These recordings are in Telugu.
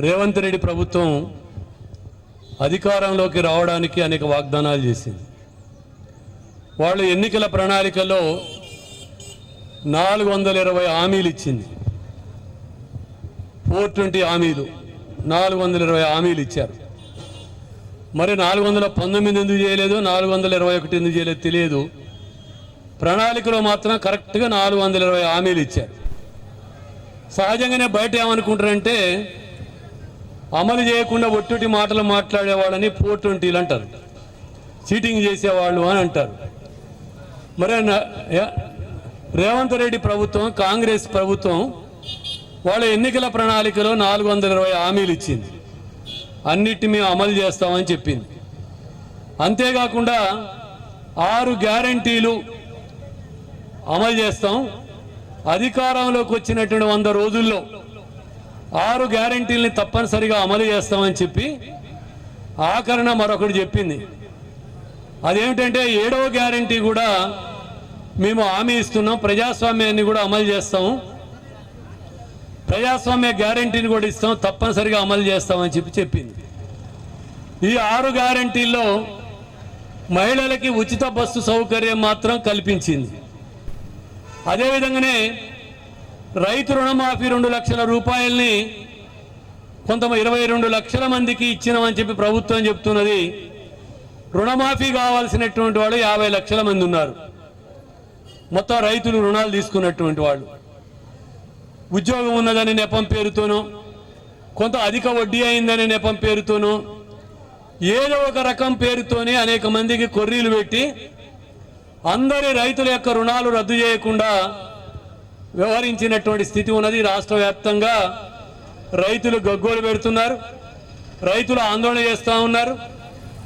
రేవంత్ రెడ్డి ప్రభుత్వం అధికారంలోకి రావడానికి అనేక వాగ్దానాలు చేసింది. వాళ్ళు ఎన్నికల ప్రణాళికలో నాలుగు వందల ఇరవై హామీలు ఇచ్చింది. ఫోర్ ట్వంటీ హామీలు నాలుగు వందల ఇరవై హామీలు ఇచ్చారు. మరి నాలుగు వందల పంతొమ్మిది ఎందుకు చేయలేదు నాలుగు వందల ఇరవై ఒకటి ఎందుకు చేయలేదు తెలియదు. ప్రణాళికలో మాత్రం కరెక్ట్గా నాలుగు వందల ఇరవై హామీలు ఇచ్చారు. సహజంగానే బయట ఏమనుకుంటారంటే అమలు చేయకుండా ఒట్టుటి మాటలు మాట్లాడేవాళ్ళని ఫోర్ ట్వంటీలు అంటారు చీటింగ్ చేసేవాళ్ళు అని అంటారు. మరి రేవంత్ రెడ్డి ప్రభుత్వం కాంగ్రెస్ ప్రభుత్వం వాళ్ళ ఎన్నికల ప్రణాళికలో నాలుగు వందల ఇరవై హామీలు ఇచ్చింది. అన్నిటి మేము అమలు చేస్తామని చెప్పింది. అంతేకాకుండా ఆరు గ్యారంటీలు అమలు చేస్తాం. అధికారంలోకి వచ్చినటువంటి వంద రోజుల్లో ఆరు గ్యారంటీల్ని తప్పనిసరిగా అమలు చేస్తామని చెప్పి ఆకరణ మరొకటి చెప్పింది. అదేమిటంటే ఏడవ గ్యారంటీ కూడా మేము హామీ ఇస్తున్నాం ప్రజాస్వామ్యాన్ని కూడా అమలు చేస్తాం ప్రజాస్వామ్య గ్యారంటీని కూడా ఇస్తాం తప్పనిసరిగా అమలు చేస్తామని చెప్పి చెప్పింది. ఈ ఆరు గ్యారంటీల్లో మహిళలకి ఉచిత బస్సు సౌకర్యం మాత్రం కల్పించింది. అదేవిధంగానే రైతు రుణమాఫీ రెండు లక్షల రూపాయల్ని కొంత ఇరవై రెండు లక్షల మందికి ఇచ్చినామని చెప్పి ప్రభుత్వం చెప్తున్నది. రుణమాఫీ కావాల్సినటువంటి వాళ్ళు యాభై లక్షల మంది ఉన్నారు. మొత్తం రైతులు రుణాలు తీసుకున్నటువంటి వాళ్ళు. ఉద్యోగం ఉన్నదని నెపం పేరుతోనో కొంత అధిక వడ్డీ అయిందనే నెపం పేరుతోనూ ఏదో ఒక రకం పేరుతోనే అనేక మందికి కొర్రీలు పెట్టి అందరి రైతుల యొక్క రుణాలు రద్దు చేయకుండా వ్యవహరించినటువంటి స్థితి ఉన్నది. రాష్ట్ర వ్యాప్తంగా రైతులు గగ్గోలు పెడుతున్నారు. రైతులు ఆందోళన చేస్తూ ఉన్నారు.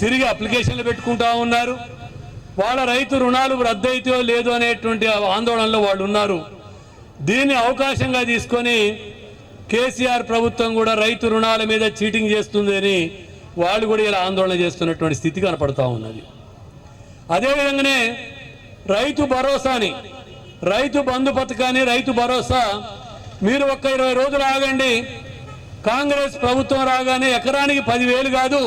తిరిగి అప్లికేషన్లు పెట్టుకుంటా ఉన్నారు. వాళ్ళ రైతు రుణాలు రద్దయితే లేదు అనేటువంటి ఆందోళనలో వాళ్ళు ఉన్నారు. దీన్ని అవకాశంగా తీసుకొని కేసీఆర్ ప్రభుత్వం కూడా రైతు రుణాల మీద చీటింగ్ చేస్తుందని వాళ్ళు కూడా ఇలా ఆందోళన చేస్తున్నటువంటి స్థితి కనపడతా ఉన్నది. అదేవిధంగానే రైతు భరోసాని రైతు బంధు పథకాన్ని రైతు భరోసా. మీరు ఒక్క ఇరవై రోజులు ఆగండి. కాంగ్రెస్ ప్రభుత్వం రాగానే ఎకరానికి పదివేలు కాదు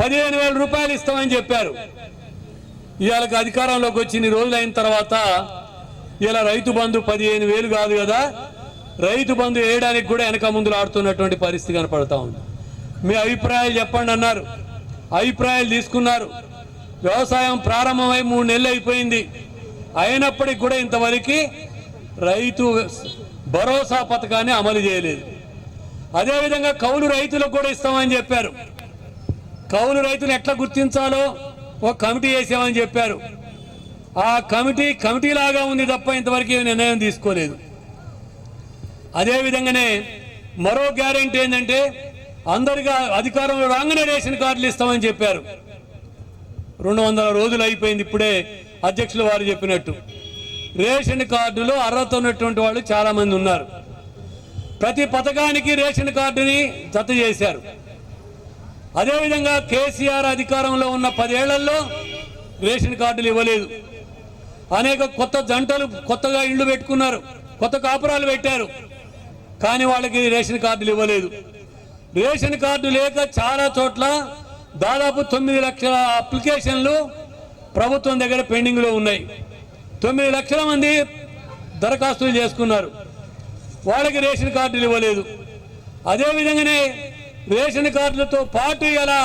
పదిహేను వేల రూపాయలు ఇస్తామని చెప్పారు. ఇవాళకి అధికారంలోకి వచ్చి ఇన్ని రోజులు అయిన తర్వాత ఇలా రైతు బంధు పదిహేను వేలు కాదు కదా రైతు బంధు వేయడానికి కూడా వెనక ముందులు ఆడుతున్నటువంటి పరిస్థితి కనపడతా ఉంది. మీ అభిప్రాయాలు చెప్పండి అన్నారు. అభిప్రాయాలు తీసుకున్నారు. వ్యవసాయం ప్రారంభమై మూడు నెలలు అయిపోయింది. అయినప్పటికీ కూడా ఇంతవరకు రైతు భరోసా పథకాన్ని అమలు చేయలేదు. అదేవిధంగా కౌలు రైతులకు కూడా ఇస్తామని చెప్పారు. కౌలు రైతులు ఎట్లా గుర్తించాలో ఒక కమిటీ వేసామని చెప్పారు. ఆ కమిటీ కమిటీ లాగా ఉంది తప్ప ఇంతవరకు నిర్ణయం తీసుకోలేదు. అదేవిధంగానే మరో గ్యారెంటీ ఏంటంటే అందరిగా అధికారంలో రాగానే రేషన్ కార్డులు ఇస్తామని చెప్పారు. రెండు వందల రోజులు అయిపోయింది ఇప్పుడే అధ్యక్షులు వారు చెప్పినట్టు. రేషన్ కార్డులో అర్హత ఉన్నటువంటి వాళ్ళు చాలామంది ఉన్నారు. ప్రతి పథకానికి రేషన్ కార్డుని జత చేశారు. అదేవిధంగా కేసీఆర్ అధికారంలో ఉన్న పదేళ్ళలో రేషన్ కార్డులు ఇవ్వలేదు. అనేక కొత్త జంటలు కొత్తగా ఇళ్ళు పెట్టుకున్నారు కొత్త కాపురాలు పెట్టారు. కానీ వాళ్ళకి రేషన్ కార్డులు ఇవ్వలేదు. రేషన్ కార్డు లేక చాలా చోట్ల దాదాపు తొమ్మిది లక్షల అప్లికేషన్లు ప్రభుత్వం దగ్గర పెండింగ్లో ఉన్నాయి. తొమ్మిది లక్షల మంది దరఖాస్తులు చేసుకున్నారు. వాళ్ళకి రేషన్ కార్డులు ఇవ్వలేదు. అదేవిధంగానే రేషన్ కార్డులతో పాటు ఇలా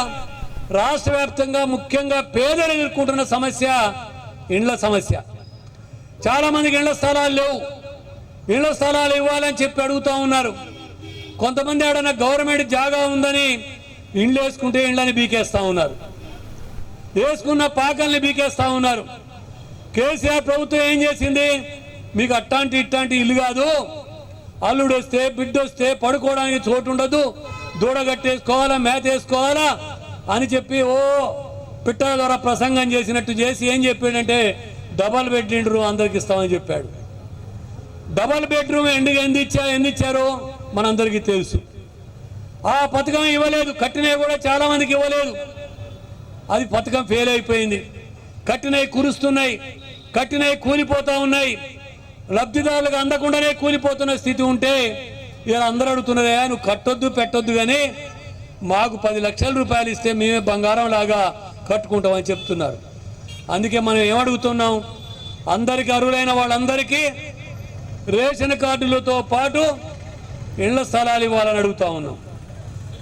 రాష్ట్ర వ్యాప్తంగా ముఖ్యంగా పేదలు ఎదుర్కొంటున్న సమస్య ఇండ్ల సమస్య. చాలామందికి ఇండ్ల ఇళ్ళ స్థలాలు లేవు. ఇళ్ళ స్థలాలు ఇవ్వాలని చెప్పి అడుగుతూ ఉన్నారు. కొంతమంది ఆడన గవర్నమెంట్ జాగా ఉందని ఇండ్లు వేసుకుంటే ఇండ్లని బీకేస్తూ ఉన్నారు. వేసుకున్న పాకల్ని బీకేస్తా ఉన్నారు. కేసీఆర్ ప్రభుత్వం ఏం చేసింది? మీకు అట్టాంటి ఇట్టాంటి ఇల్లు కాదు. అల్లుడు వస్తే బిడ్డ వస్తే పడుకోవడానికి చోటు ఉండదు దూడ కట్టేసుకోవాలా మేత వేసుకోవాలా అని చెప్పి ఓ పిట్టల ద్వారా ప్రసంగం చేసినట్టు చేసి ఏం చెప్పాడంటే డబల్ బెడ్రూమ్ అందరికి ఇస్తామని చెప్పాడు. డబల్ బెడ్రూమ్ ఎందుకు ఎందు ఇచ్చా మనందరికీ తెలుసు. ఆ పథకం ఇవ్వలేదు కట్టినవి కూడా చాలా మందికి ఇవ్వలేదు. అది పథకం ఫెయిల్ అయిపోయింది. కట్టినవి కురుస్తున్నాయి. కట్టినవి కూలిపోతూ ఉన్నాయి. లబ్ధిదారులకు అందకుండానే కూలిపోతున్న స్థితి ఉంటే ఇలా అందరూ అడుగుతున్నదే నువ్వు కట్టొద్దు పెట్టొద్దు కానీ మాకు పది లక్షల రూపాయలు ఇస్తే మేమే బంగారం లాగా కట్టుకుంటామని చెప్తున్నారు. అందుకే మనం ఏమడుగుతున్నాం అందరికీ అర్హులైన వాళ్ళందరికీ రేషన్ కార్డులతో పాటు ఇళ్ళ స్థలాలు ఇవ్వాలని అడుగుతా ఉన్నాం.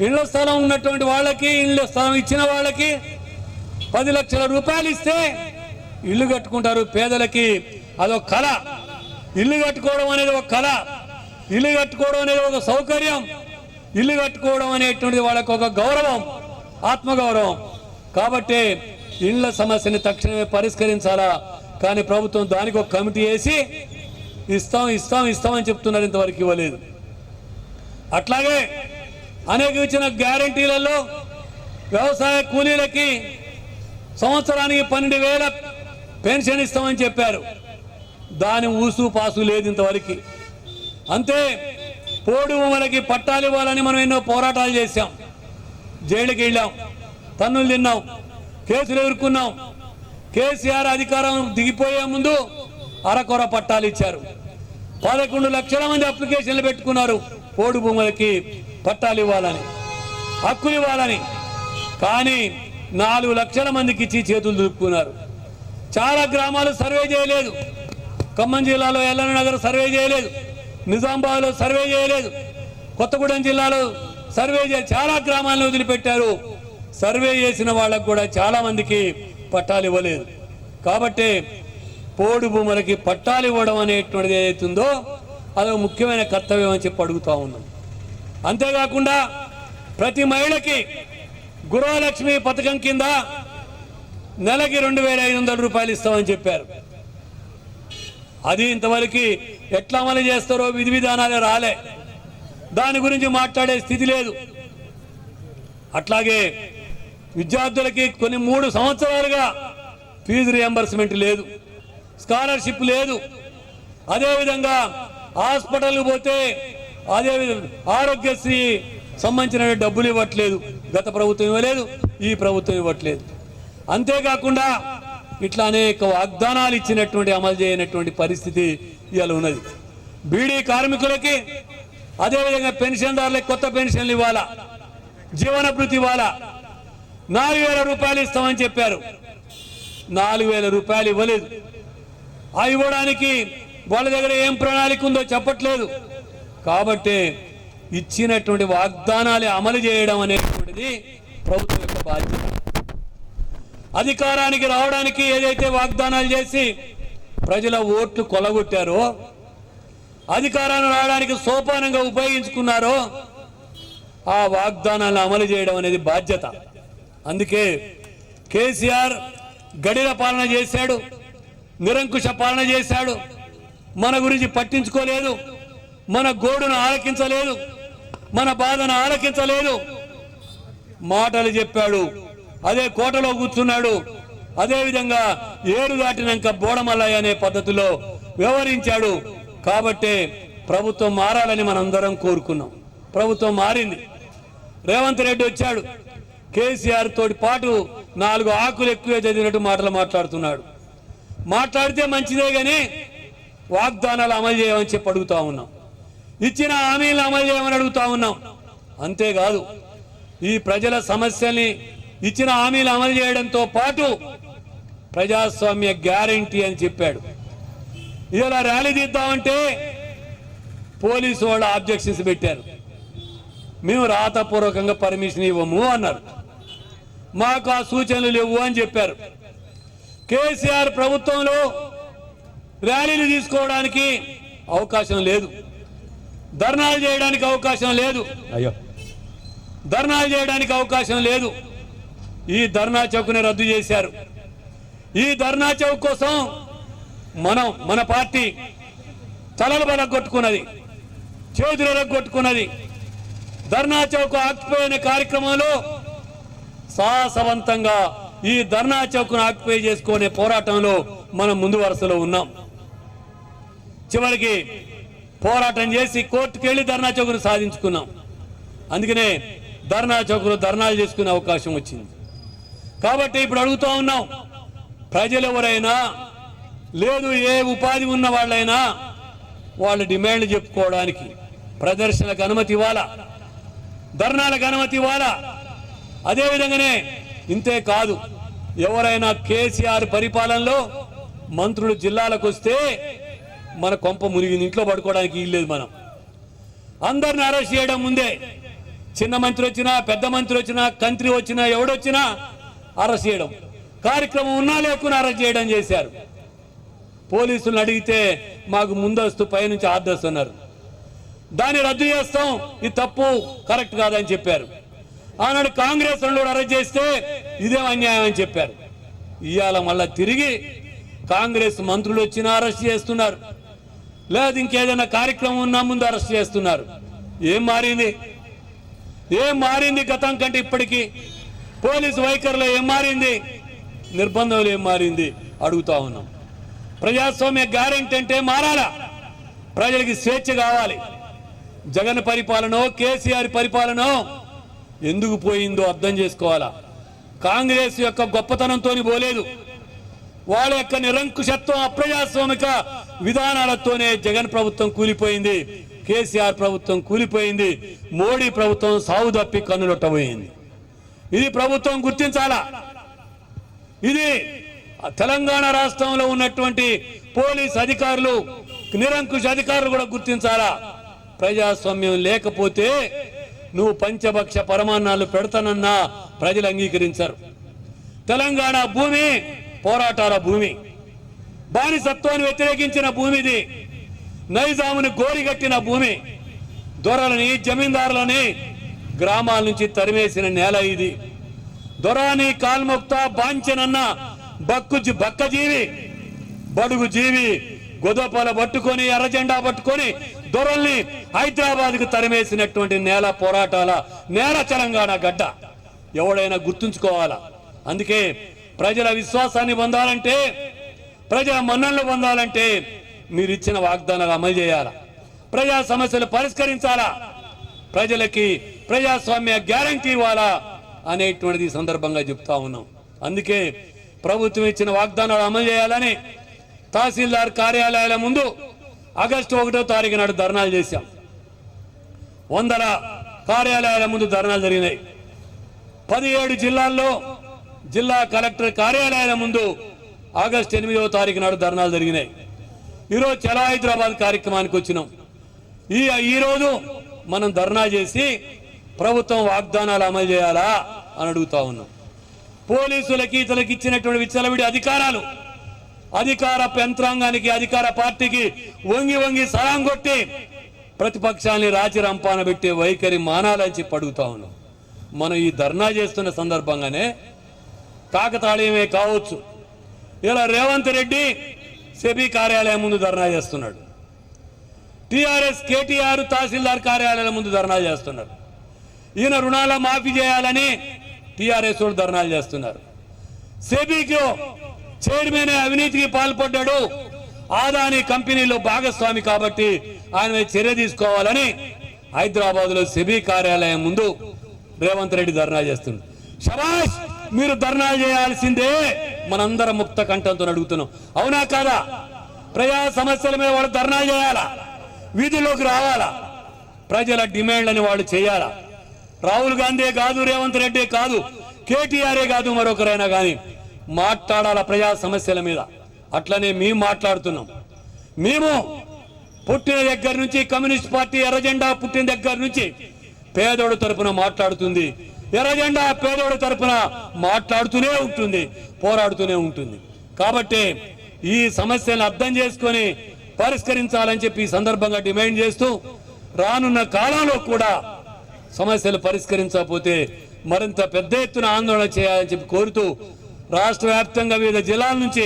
ఇళ్ళ స్థలం ఉన్నటువంటి వాళ్ళకి ఇళ్ళ స్థలం ఇచ్చిన వాళ్ళకి పది లక్షల రూపాయలు ఇస్తే ఇల్లు కట్టుకుంటారు పేదలకి అదొక కళ. ఇల్లు కట్టుకోవడం అనేది ఒక కళ. ఇల్లు కట్టుకోవడం అనేది ఒక సౌకర్యం. ఇల్లు కట్టుకోవడం అనేటువంటిది వాళ్ళకి ఒక గౌరవం ఆత్మగౌరవం. కాబట్టి ఇళ్ళ సమస్యని తక్షణమే పరిష్కరించాలా? కానీ ప్రభుత్వం దానికి ఒక కమిటీ వేసి ఇస్తాం ఇస్తాం ఇస్తామని చెప్తున్నారు ఇంతవరకు ఇవ్వలేదు. అట్లాగే అనేక ఇచ్చిన గ్యారంటీలలో వ్యవసాయ కూలీలకి సంవత్సరానికి పన్నెండు వేల పెన్షన్ ఇస్తామని చెప్పారు. దాని ఊసు పాసు లేదు ఇంతవరకు. అంతే పోడు మనకి పట్టాలు ఇవ్వాలని మనం ఎన్నో పోరాటాలు చేశాం. జైలుకి వెళ్ళాం. తన్నులు తిన్నాం. కేసులు ఎదుర్కొన్నాం. కేసీఆర్ అధికారం దిగిపోయే ముందు అరకొర పట్టాలు ఇచ్చారు. పదకొండు లక్షల మంది అప్లికేషన్లు పెట్టుకున్నారు పోడు భూములకి పట్టాలు ఇవ్వాలని హక్కులు ఇవ్వాలని. కానీ నాలుగు లక్షల మందికి ఇచ్చి చేతులు దులుపుకున్నారు. చాలా గ్రామాలు సర్వే చేయలేదు. ఖమ్మం జిల్లాలో ఎల్లన నగర్ సర్వే చేయలేదు. నిజామాబాద్లో సర్వే చేయలేదు. కొత్తగూడెం జిల్లాలో సర్వే చేయ చాలా గ్రామాలను వదిలిపెట్టారు. సర్వే చేసిన వాళ్ళకు కూడా చాలా మందికి పట్టాలు ఇవ్వలేదు. కాబట్టి పోడు భూములకి పట్టాలు ఇవ్వడం అనేటువంటిది ఏదైతుందో అది ముఖ్యమైన కర్తవ్యం అని చెప్పి అడుగుతా ఉన్నాం. అంతేకాకుండా ప్రతి మహిళకి గృహలక్ష్మి పథకం కింద నెలకి రెండు వేల ఐదు వందల రూపాయలు ఇస్తామని చెప్పారు. అది ఇంతవరకు ఎట్లా అమలు చేస్తారో విధి విధానాలే రాలే. దాని గురించి మాట్లాడే స్థితి లేదు. అట్లాగే విద్యార్థులకి కొన్ని మూడు సంవత్సరాలుగా ఫీజు రియంబర్స్మెంట్ లేదు. స్కాలర్షిప్ లేదు. అదేవిధంగా హాస్పిటల్కి పోతే అదే ఆరోగ్యశ్రీ సంబంధించిన డబ్బులు ఇవ్వట్లేదు. గత ప్రభుత్వం ఇవ్వలేదు ఈ ప్రభుత్వం ఇవ్వట్లేదు. అంతేకాకుండా ఇట్లా అనేక వాగ్దానాలు ఇచ్చినటువంటి అమలు చేయనటువంటి పరిస్థితి ఇవాళ ఉన్నది. బీడీ కార్మికులకి అదేవిధంగా పెన్షన్దారులకు కొత్త పెన్షన్లు ఇవ్వాలా? జీవన భృతి ఇవ్వాలా? నాలుగు వేల రూపాయలు ఇస్తామని చెప్పారు. నాలుగు వేల రూపాయలు ఇవ్వలేదు. ఆ ఇవ్వడానికి వాళ్ళ దగ్గర ఏం ప్రణాళిక ఉందో చెప్పట్లేదు. కాబట్టి ఇచ్చినటువంటి వాగ్దానాలు అమలు చేయడం అనేటువంటిది ప్రభుత్వం యొక్క బాధ్యత. అధికారానికి రావడానికి ఏదైతే వాగ్దానాలు చేసి ప్రజల ఓట్లు కొలగొట్టారో అధికారాన్ని రావడానికి సోపానంగా ఉపయోగించుకున్నారో ఆ వాగ్దానాలను అమలు చేయడం అనేది బాధ్యత. అందుకే కేసీఆర్ గడిల పాలన చేశాడు నిరంకుశ పాలన చేశాడు. మన గురించి పట్టించుకోలేదు మన గోడును ఆలకించలేదు మన బాధను ఆలకించలేదు. మాటలు చెప్పాడు. అదే కోటలో కూర్చున్నాడు. అదే విధంగా ఏడు దాటినాక బోడమల్లయ్య అనే పద్ధతిలో వ్యవహరించాడు. కాబట్టే ప్రభుత్వం మారాలని మనందరం కోరుకున్నాం. ప్రభుత్వం మారింది. రేవంత్ రెడ్డి వచ్చాడు. కేసీఆర్ తోటి పాటు నాలుగు ఆకులు ఎక్కువ చదివినట్టు మాటలు మాట్లాడుతున్నాడు. మాట్లాడితే మంచిదే కానీ వాగ్దానాలు అమలు చేయమని చెప్పి అడుగుతా ఉన్నాం. ఇచ్చిన హామీలను అమలు చేయమని అడుగుతా ఉన్నాం. అంతేకాదు ఈ ప్రజల సమస్యల్ని ఇచ్చిన హామీలు అమలు చేయడంతో పాటు ప్రజాస్వామ్య గ్యారంటీ అని చెప్పాడు. ఇలా ర్యాలీ తీద్దామంటే పోలీసు వాళ్ళు ఆబ్జెక్షన్స్ పెట్టారు. మేము రాతపూర్వకంగా పర్మిషన్ ఇవ్వము అన్నారు. మాకు ఆ సూచనలు లేవు అని చెప్పారు. కేసీఆర్ ప్రభుత్వంలో ర్యాలీలు తీసుకోవడానికి అవకాశం లేదు. ధర్నాలు చేయడానికి అవకాశం లేదు. అయ్యో. ధర్నాలు చేయడానికి అవకాశం లేదు. ఈ ధర్నా చౌక్ని రద్దు చేశారు. ఈ ధర్నా చౌక్ కోసం మనం మన పార్టీ తలలు బలగొట్టుకున్నది చేతులు కొట్టుకున్నది ధర్నా చౌక్ ఆక్యుపై కార్యక్రమంలో సాహసవంతంగా ఈ ధర్నా చౌక్ను ఆక్యుపై చేసుకునే పోరాటంలో మనం ముందు వరుసలో ఉన్నాం. చివరికి పోరాటం చేసి కోర్టుకెళ్ళి ధర్నా చౌక్ను సాధించుకున్నాం. అందుకనే ధర్నా చౌకలో ధర్నాలు చేసుకునే అవకాశం వచ్చింది. కాబట్టి ఇప్పుడు అడుగుతూ ఉన్నాం ప్రజలు ఎవరైనా లేదు ఏ ఉపాధి ఉన్న వాళ్ళైనా వాళ్ళ డిమాండ్ చెప్పుకోవడానికి ప్రదర్శనకు అనుమతి ఇవ్వాలా? ధర్నాలకు అనుమతి ఇవ్వాలా? అదేవిధంగానే ఇంతే కాదు ఎవరైనా కేసీఆర్ పరిపాలనలో మంత్రులు జిల్లాలకు వస్తే మన కొంప మునిగింది ఇంట్లో పడుకోవడానికి ఇల్లేదు మనం. అందరిని అరెస్ట్ చేయడం ముందే చిన్న మంత్రి వచ్చినా పెద్ద మంత్రి వచ్చినా కంత్రి వచ్చినా ఎవడొచ్చినా అరెస్ట్ చేయడం. కార్యక్రమం ఉన్నా లేకున్నా అరెస్ట్ చేయడం చేశారు. పోలీసులను అడిగితే మాకు ముందస్తు పైనుంచి ఆర్డర్స్ అన్నారు. దాన్ని రద్దు చేస్తాం ఇది తప్పు కరెక్ట్ కాదని చెప్పారు. ఆనాడు కాంగ్రెస్ కూడా అరెస్ట్ చేస్తే ఇదేం అన్యాయం అని చెప్పారు. ఇవాళ మళ్ళా తిరిగి కాంగ్రెస్ మంత్రులు వచ్చినా అరెస్ట్ చేస్తున్నారు. లేదు ఇంకేదైనా కార్యక్రమం ఉన్నా ముందు అరెస్ట్ చేస్తున్నారు. ఏం మారింది? ఏం మారింది గతం కంటే ఇప్పటికీ? పోలీసు వైఖరిలో ఏం మారింది? నిర్బంధంలో ఏం మారింది? అడుగుతా ఉన్నాం. ప్రజాస్వామ్య గ్యారెంటీ అంటే మారాలా? ప్రజలకి స్వేచ్ఛ కావాలి. జగన్ పరిపాలనో కేసీఆర్ పరిపాలనో ఎందుకు పోయిందో అర్థం చేసుకోవాలా? కాంగ్రెస్ యొక్క గొప్పతనంతో పోలేదు. వాళ్ళ యొక్క నిరంకుశత్వం అప్రజాస్వామిక విధానాలతోనే జగన్ ప్రభుత్వం కూలిపోయింది. కేసీఆర్ ప్రభుత్వం కూలిపోయింది మోడీ ప్రభుత్వం సాగు తప్పి కన్నులొట్టబోయింది ఇది ప్రభుత్వం గుర్తించాలా? ఇది తెలంగాణ రాష్ట్రంలో ఉన్నటువంటి పోలీస్ అధికారులు నిరంకుశ అధికారులు కూడా గుర్తించాలా? ప్రజాస్వామ్యం లేకపోతే నువ్వు పంచభక్ష పరమాన్నాలు పెడతానన్నా ప్రజలు అంగీకరించరు. తెలంగాణ భూమి పోరాటాల భూమి. బానిసత్వాన్ని వ్యతిరేకించిన భూమిది. నైజాముని గోరిగట్టిన భూమి దొరలని జమీందారులని గ్రామాల నుంచి తరిమేసిన నేల ఇది. దొరాని కాల్ముక్త బాంచనన్న బక్కు బక్కజీవి బడుగు జీవి గొదపల పట్టుకొని ఎర్రజెండా పట్టుకొని దొరల్ని హైదరాబాద్కు తరిమేసినటువంటి నేల పోరాటాల నేల తెలంగాణ గడ్డ. ఎవడైనా గుర్తుంచుకోవాలా? అందుకే ప్రజల విశ్వాసాన్ని పొందాలంటే ప్రజల మన్నలు పొందాలంటే మీరు ఇచ్చిన వాగ్దానాలు అమలు చేయాలా? ప్రజా సమస్యలు పరిష్కరించాలా? ప్రజలకి ప్రజాస్వామ్య గ్యారంటీ ఇవ్వాలా? అనేటువంటిది సందర్భంగా చెప్తా ఉన్నాం. అందుకే ప్రభుత్వం ఇచ్చిన వాగ్దానాలు అమలు చేయాలని తహసీల్దార్ కార్యాలయాల ముందు ఆగస్టు ఒకటో తారీఖు నాడు ధర్నాలు చేశాం. వందల కార్యాలయాల ముందు ధర్నాలు జరిగినాయి. పదిహేడు జిల్లాల్లో జిల్లా కలెక్టర్ కార్యాలయాల ముందు ఆగస్టు ఎనిమిదవ తారీఖు నాడు ధర్నాలు జరిగినాయి. ఈరోజు చలో హైదరాబాద్ కార్యక్రమానికి వచ్చినాం. ఈ ఈరోజు మనం ధర్నా చేసి ప్రభుత్వం వాగ్దానాలు అమలు చేయాలా అని అడుగుతా ఉన్నాం. పోలీసులకి ఇతరులకి ఇచ్చినటువంటి విచ్చలవిడి అధికారాలు అధికార యంత్రాంగానికి అధికార పార్టీకి వంగి వంగి సలాం కొట్టి ప్రతిపక్షాన్ని రాచి రంపాన పెట్టే వైఖరి మానాలని చెప్పి అడుగుతా ఉన్నాం. మనం ఈ ధర్నా చేస్తున్న సందర్భంగానే కాకతాళీయమే కావచ్చు. ఇలా రేవంత్ రెడ్డి సెబీ కార్యాలయం ముందు ధర్నా చేస్తున్నాడు. టిఆర్ఎస్ కేటీఆర్ తహసీల్దార్ కార్యాలయాల ముందు ధర్నా చేస్తున్నారు. ఈయన రుణాల మాఫీ చేయాలని టీఆర్ఎస్ వాళ్ళు ధర్నాలు చేస్తున్నారు. సెబీకి చైర్మన్ అవినీతికి పాల్పడ్డాడు. ఆదాని కంపెనీలో భాగస్వామి కాబట్టి ఆయన చర్య తీసుకోవాలని హైదరాబాద్లో సెబీ కార్యాలయం ముందు రేవంత్ రెడ్డి ధర్నా చేస్తున్నాడు షబాష్ మీరు ధర్నాలు చేయాల్సిందే. మనందరం ముక్త కంఠంతో అడుగుతున్నాం. అవునా కాదా? ప్రజా సమస్యల మీద వాళ్ళు ధర్నాలు చేయాలా? వీధిలోకి రావాలా? ప్రజల డిమాండ్లని వాళ్ళు చేయాలా? రాహుల్ గాంధీ కాదు రేవంత్ రెడ్డి కాదు కేటీఆర్ఏ కాదు మరొకరైనా కానీ మాట్లాడాలా ప్రజా సమస్యల మీద? అట్లనే మేము మాట్లాడుతున్నాం. మేము పుట్టిన దగ్గర నుంచి కమ్యూనిస్ట్ పార్టీ ఎర్రజెండా పుట్టిన దగ్గర నుంచి పేదోడు తరపున మాట్లాడుతుంది. ఎర్రజెండా పేదోడి తరపున మాట్లాడుతూనే ఉంటుంది పోరాడుతూనే ఉంటుంది. కాబట్టి ఈ సమస్యను అర్థం చేసుకొని పరిష్కరించాలని చెప్పి ఈ సందర్భంగా డిమాండ్ చేస్తూ రానున్న కాలంలో కూడా సమస్యలు పరిష్కరించకపోతే మరింత పెద్ద ఎత్తున ఆందోళన చేయాలని చెప్పి కోరుతూ రాష్ట్ర వ్యాప్తంగా వివిధ జిల్లాల నుంచి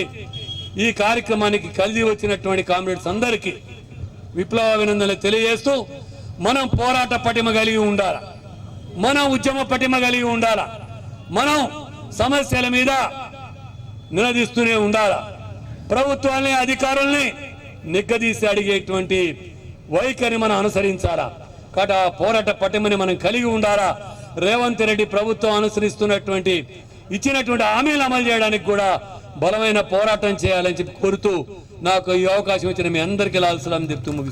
ఈ కార్యక్రమానికి కలిసి వచ్చినటువంటి కామ్రేడ్స్ అందరికీ విప్లవ అభినందనలు తెలియజేస్తూ మనం పోరాట పటిమ కలిగి ఉండాలి? మనం ఉద్యమ పటిమ కలిగి ఉండాలా? మనం సమస్యల మీద నిలదీస్తూనే ఉండాలా? ప్రభుత్వాన్ని అధికారుల్ని నిగ్గదీసి అడిగేటువంటి వైఖరి మనం అనుసరించాలా? కాబట్టి ఆ పోరాట పటిమని మనం కలిగి ఉండాలా? రేవంత్ రెడ్డి ప్రభుత్వం అనుసరిస్తున్నటువంటి ఇచ్చినటువంటి హామీలు అమలు చేయడానికి కూడా బలమైన పోరాటం చేయాలని చెప్పి కోరుతూ నాకు ఈ అవకాశం ఇచ్చిన మీ అందరికీ లాల్సలాం చెప్తూ ముగిస్తున్నాను.